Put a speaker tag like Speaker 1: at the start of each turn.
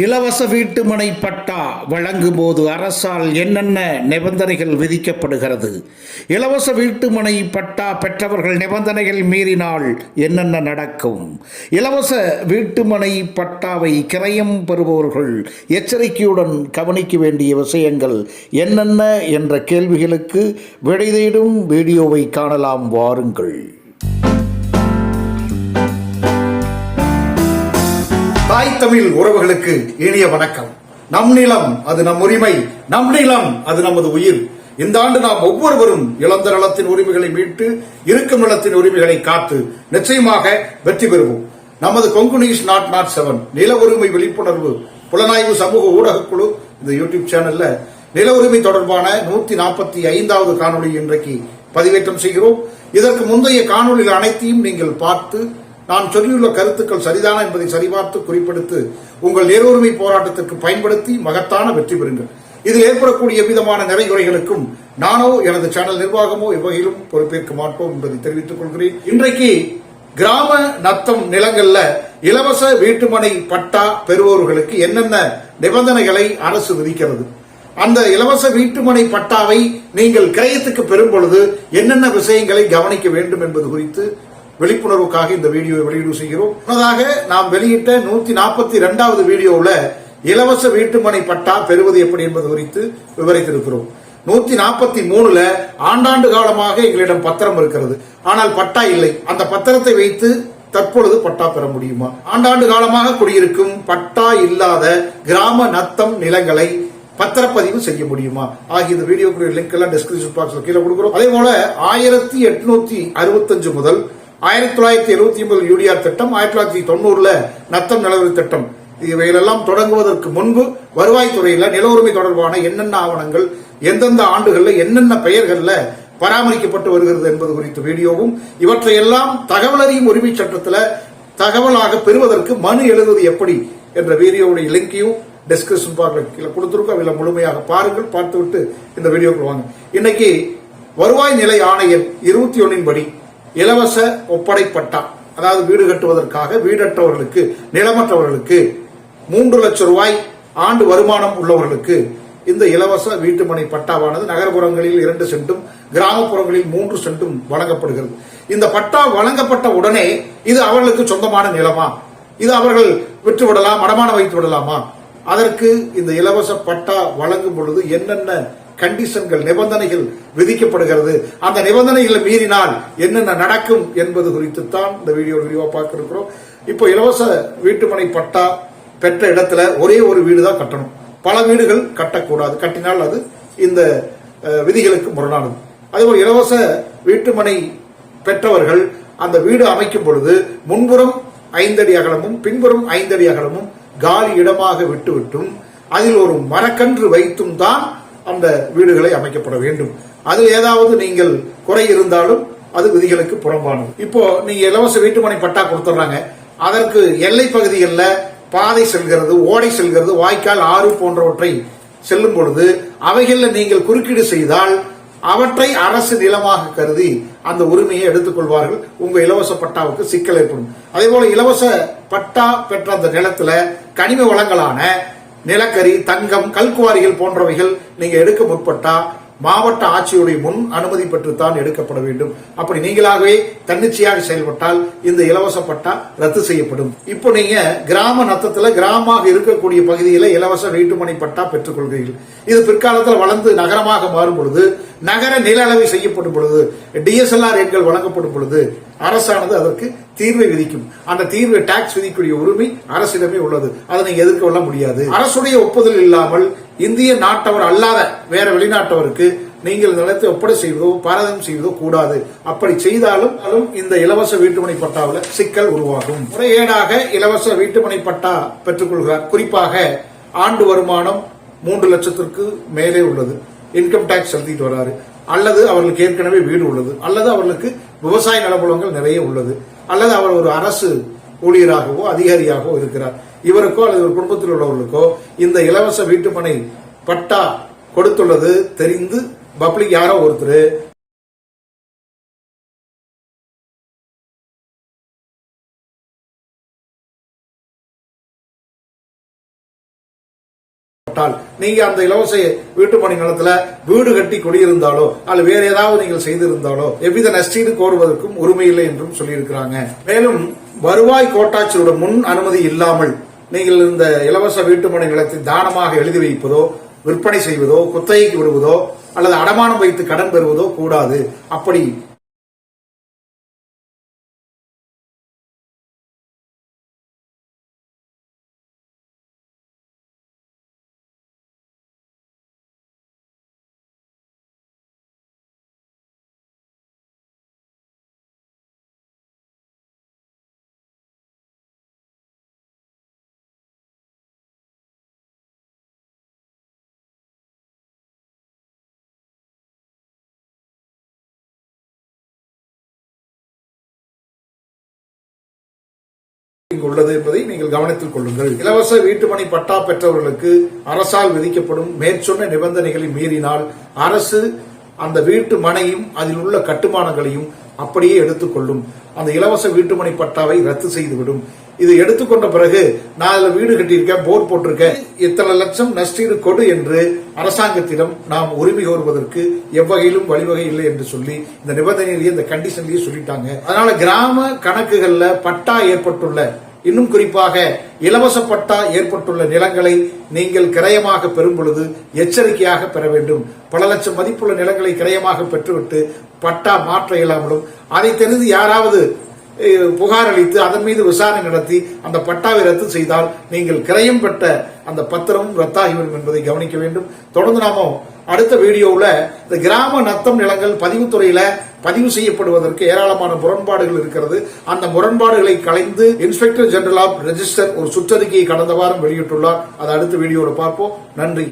Speaker 1: இலவச வீட்டுமனை பட்டா வழங்கும் போது அரசால் என்னென்ன நிபந்தனைகள் விதிக்கப்படுகிறது? இலவச வீட்டுமனை பட்டா பெற்றவர்கள் நிபந்தனைகள் மீறினால் என்னென்ன நடக்கும்? இலவச வீட்டுமனை பட்டாவை கிரயம் பெறுபவர்கள் எச்சரிக்கையுடன் கவனிக்க வேண்டிய விஷயங்கள் என்னென்ன என்ற கேள்விகளுக்கு விடை தேடும் வீடியோவை காணலாம். வாருங்கள். தாய் தமிழ் உறவுகளுக்கு இனிய வணக்கம். நம் நிலம் அது நம் உரிமை நம் நிலம் அது நமது உயிர். இந்த ஆண்டு நாம் ஒவ்வொருவரும் இழந்த நலத்தின் உரிமைகளை மீட்டு இருக்கும் நிலத்தின் உரிமைகளை காத்து நிச்சயமாக வெற்றி பெறுவோம். நமது Kongu news nought nought seven நில உரிமை விழிப்புணர்வு புலனாய்வு சமூக ஊடக குழு இந்த யூடியூப் சேனல்ல நில உரிமை தொடர்பான நூத்தி நாற்பத்தி ஐந்தாவது காணொளி இன்றைக்கு பதிவேற்றம் செய்கிறோம். இதற்கு முந்தைய காணொளிகள் அனைத்தையும் நீங்கள் பார்த்து நான் சொல்லியுள்ள கருத்துக்கள் சரிதானா என்பதை சரிபார்த்து குறிப்பிடுத்து உங்கள் நேருரிமை போராட்டத்திற்கு பயன்படுத்தி மகத்தான வெற்றி பெறுங்கள். இதில் ஏற்படக்கூடிய விதமான நிறைகுறைகளுக்கும் நானோ எனது சேனல் நிர்வாகமோ எவ்வகையிலும் பொறுப்பேற்க மாட்டோம் என்பதை தெரிவித்துக் கொள்கிறேன். இன்றைக்கு கிராம நத்தம் நிலங்கள்ல இலவச வீட்டுமனை பட்டா பெறுபவர்களுக்கு என்னென்ன நிபந்தனைகளை அரசு விதிக்கிறது? அந்த இலவச வீட்டுமனை பட்டாவை நீங்கள் கிரயத்துக்கு பெறும் பொழுது என்னென்ன விஷயங்களை கவனிக்க வேண்டும் என்பது குறித்து விழிப்புணர்வுக்காக இந்த வீடியோவை வெளியீடு செய்கிறோம். முன்னதாக நாம் வெளியிட்ட நூத்தி நாற்பத்தி இரண்டாவது வீடியோவில் இலவச வீட்டுமனை பட்டா பெறுவது எப்படி என்பது குறித்து விவரித்திருக்கிறோம். நூத்தி நாற்பத்தி மூணுல ஆண்டாண்டு காலமாக எங்களிடம் பத்திரம் இருக்கிறது. ஆனால் பட்டா இல்லை. அந்த பத்திரத்தை வைத்து தற்பொழுது பட்டா பெற முடியுமா? ஆண்டாண்டு காலமாக குடியிருக்கும் பட்டா இல்லாத கிராம நத்தம் நிலங்களை பத்திரப்பதிவு செய்ய முடியுமா? ஆகிய இந்த வீடியோக்குரிய லிங்க் எல்லாம் டிஸ்கிரிப்ஷன் பாக்ஸ்ல கீழே கொடுக்குறோம். அதே போல ஆயிரத்தி எட்நூத்தி அறுபத்தஞ்சு முதல் ஆயிரத்தி தொள்ளாயிரத்தி எழுபத்தி ஒன்பது யூடிஆர் திட்டம் ஆயிரத்தி தொள்ளாயிரத்தி தொண்ணூறுல நத்தம் நிலவரி திட்டம். இவைகளெல்லாம் தொடங்குவதற்கு முன்பு வருவாய்த்துறையில நில உரிமை தொடர்பான என்னென்ன ஆவணங்கள் எந்தெந்த ஆண்டுகள்ல என்னென்ன பெயர்கள்ல பராமரிக்கப்பட்டு வருகிறது என்பது குறித்த வீடியோவும் இவற்றையெல்லாம் தகவல் அறியும் உரிமை சட்டத்துல தகவலாக பெறுவதற்கு மனு எழுதுவது எப்படி என்ற வீடியோவுடைய லிங்கையும் டிஸ்கிரிப்ஷன் கீழே கொடுத்துருக்கோம். அதில் முழுமையாக பாருங்கள் பார்த்துவிட்டு இந்த வீடியோக்குள் வாங்க. இன்னைக்கு வருவாய் நிலை ஆணையர் இருபத்தி ஒன்னின் படி இலவச ஒப்படைப்பட்டா. அதாவது வீடு கட்டுவதற்காக வீடற்றவர்களுக்கு நிலமற்றவர்களுக்கு மூன்று லட்சம் ரூபாய் ஆண்டு வருமானம் உள்ளவர்களுக்கு இந்த இலவச வீட்டுமனை பட்டாவானது நகர்ப்புறங்களில் இரண்டு சென்டும் கிராமப்புறங்களில் மூன்று சென்டும் வழங்கப்படுகிறது. இந்த பட்டா வழங்கப்பட்ட உடனே இது அவர்களுக்கு சொந்தமான நிலமா? இது அவர்கள் விற்று விடலாம் அடமான வைத்து விடலாமா அதற்கு இந்த இலவச பட்டா வழங்கும் பொழுது என்னென்ன கண்டிஷன்கள் நிபந்தனைகள் விதிக்கப்படுகிறது. அந்த நிபந்தனைகளை மீறினால் என்னென்ன நடக்கும் என்பது குறித்து தான் இந்த வீடியோ விரிவாக பார்க்க இருக்கிறோம் இப்போ இலவச வீட்டுமனை பட்டா பெற்ற இடத்துல ஒரே ஒரு வீடு தான் கட்டணும். பல வீடுகள் கட்டக்கூடாது. கட்டினால் அது இந்த விதிகளுக்கு முரணானது. அதேபோல் இலவச வீட்டுமனை பெற்றவர்கள் அந்த வீடு அமைக்கும் பொழுது முன்புறம் ஐந்தடி அகலமும் பின்புறம் ஐந்தடி அகலமும் காலி இடமாக விட்டுவிட்டும் அதில் ஒரு மரக்கன்று வைத்தும் தான் அந்த வீடுகளை அமைக்கப்பட வேண்டும். அதில் ஏதாவது நீங்கள் குறை இருந்தாலும் அது விதிகளுக்கு புறம்பானது. இப்போ நீங்க இலவச வீட்டுமனை பட்டா கொடுத்துட்றாங்க. அதற்கு எல்லை பகுதிகளில் பாதை செல்கிறது ஓடை செல்கிறது வாய்க்கால் ஆறு போன்றவற்றை செல்லும் பொழுது அவைகளில் நீங்கள் குறுக்கீடு செய்தால் அவற்றை அரசு நிலமாக கருதி அந்த உரிமையை எடுத்துக்கொள்வார்கள். உங்க இலவச பட்டாவுக்கு சிக்கல் ஏற்படும். அதே போல இலவச பட்டா பெற்ற அந்த நிலத்துல கனிம வளங்களான நிலக்கரி தங்கம் கல்குவாரிகள் போன்றவைகள் நீங்க எடுக்க முற்பட்டா மாவட்ட ஆட்சியுடைய முன் அனுமதி பெற்றுத்தான் எடுக்கப்பட வேண்டும். அப்படி நீங்களாகவே தன்னிச்சையாக செயல்பட்டால் இந்த இலவச பட்டா ரத்து செய்யப்படும். இப்போ நீங்க கிராம நத்தத்துல கிராமமாக இருக்கக்கூடிய பகுதியில இலவச வீட்டுமனை பட்டா பெற்றுக் கொள்கிறீர்கள். இது பிற்காலத்தில் வளர்ந்து நகரமாக மாறும் பொழுது நகர நில அளவை செய்யப்படும் பொழுது டிஎஸ்எல்ஆர் எண்கள் வழங்கப்படும் பொழுது அரசானது அதற்கு தீர்வை விதிக்கும். அந்த தீர்வை டாக்ஸ் விதிக்கூடிய உரிமை அரசிடமே உள்ளது. அதை நீங்க எதிர்க்க முடியாது. அரசுடைய ஒப்புதல் இல்லாமல் இந்திய நாட்டவர் அல்லாத வேற வெளிநாட்டவருக்கு நீங்கள் நிலத்தை ஒப்படை செய்வதோ பாரதம் செய்வதோ கூடாது. அப்படி செய்தாலும் இந்த இலவச வீட்டுமனை பட்டாவில் சிக்கல் உருவாகும். முறையேடாக இலவச வீட்டுமனை பட்டா பெற்றுக்கொள்கிறார். குறிப்பாக ஆண்டு வருமானம் மூன்று லட்சத்திற்கு மேலே உள்ளது. இன்கம் டாக்ஸ் செலுத்திட்டு வராரு. அல்லது அவர்களுக்கு ஏற்கனவே வீடு உள்ளது. அல்லது அவர்களுக்கு விவசாய நலப்புலங்கள் நிறைய உள்ளது. அல்லது அவர் ஒரு அரசு ஊழியராகவோ அதிகாரியாகவோ இருக்கிறார். இவருக்கோ அல்லது ஒரு குடும்பத்தில் உள்ளவர்களுக்கோ இந்த இலவச வீட்டுமனை பட்டா கொடுத்துள்ளது தெரிந்து பப்ளிக் யாரோ ஒருத்தர் நீங்க அந்த இலவச வீட்டுமணி நிலத்துல வீடு கட்டி குடியிருந்தாலோ அல்லது வேற ஏதாவது நீங்கள் செய்திருந்தாலோ எவ்வித நஷ்டீடு கோருவதற்கும் உரிமை இல்லை என்றும் சொல்லியிருக்கிறாங்க. மேலும் வருவாய் கோட்டாட்சியோட முன் அனுமதி இல்லாமல் நீங்கள் இந்த இலவச வீட்டுமனை நிலத்தை தானமாக எழுதி வைப்பதோ விற்பனை செய்வதோ குத்தகைக்கு விடுவதோ அல்லது அடமானம் வைத்து கடன் பெறுவதோ கூடாது. அப்படி உள்ளது என்பதை நீங்கள் கவனத்தில் கொள்ளுங்கள். இலவச வீட்டுமனை பட்டா பெற்றவர்களுக்கு அரசால் விதிக்கப்படும் மேற்சொன்ன நிபந்தனைகளை மீறினால் அரசு அந்த வீட்டு மனையும் அதில் உள்ள கட்டுமானங்களையும் அப்படியே எடுத்துக்கொள்ளும் அந்த இலவச வீட்டுமனை பட்டாவை ரத்து செய்துவிடும். இது எடுத்துக்கொண்ட பிறகு நான் அதுல வீடு கட்டியிருக்கேன் போர் போட்டிருக்கேன். இத்தனை லட்சம் நஷ்டீடு கொடு என்று அரசாங்கத்திடம் நாம் உரிமை கோருவதற்கு எவ்வகையிலும் வழிவகை இல்லை என்று சொல்லி இந்த நிபந்தனையிலேயே இந்த கண்டிஷன்லயே சொல்லிட்டாங்க. அதனால கிராம கணக்குகள்ல பட்டா ஏற்பட்டுள்ள இன்னும் குறிப்பாக இலவச பட்டா ஏற்பட்டுள்ள நிலங்களை நீங்கள் கிரயமாக பெறும் பொழுது எச்சரிக்கையாக பெற வேண்டும். பல லட்சம் மதிப்புள்ள நிலங்களை கிரயமாக பெற்றுவிட்டு பட்டா மாற்ற இயலாமலும் அதை தெரிந்து யாராவது புகார் அளித்து அதன் மீது விசாரணை நடத்தி அந்த பட்டாவை ரத்து செய்தால் நீங்கள் கிரயம் பெற்ற அந்த பத்திரமும் ரத்தாகிவிடும் என்பதை கவனிக்க வேண்டும். தொடர்ந்து நாம அடுத்த வீடியோவில் இந்த கிராம நத்தம் நிலங்கள் பதிவுத்துறையில் பதிவு செய்யப்படுவதற்கு ஏராளமான முரண்பாடுகள் இருக்கிறது. அந்த முரண்பாடுகளை கலைந்து இன்ஸ்பெக்டர் ஜெனரல் ஆஃப் ரெஜிஸ்டர் ஒரு சுற்றறிக்கையை கடந்த வாரம் வெளியிட்டுள்ளார். அதை அடுத்த வீடியோவில் பார்ப்போம். நன்றி.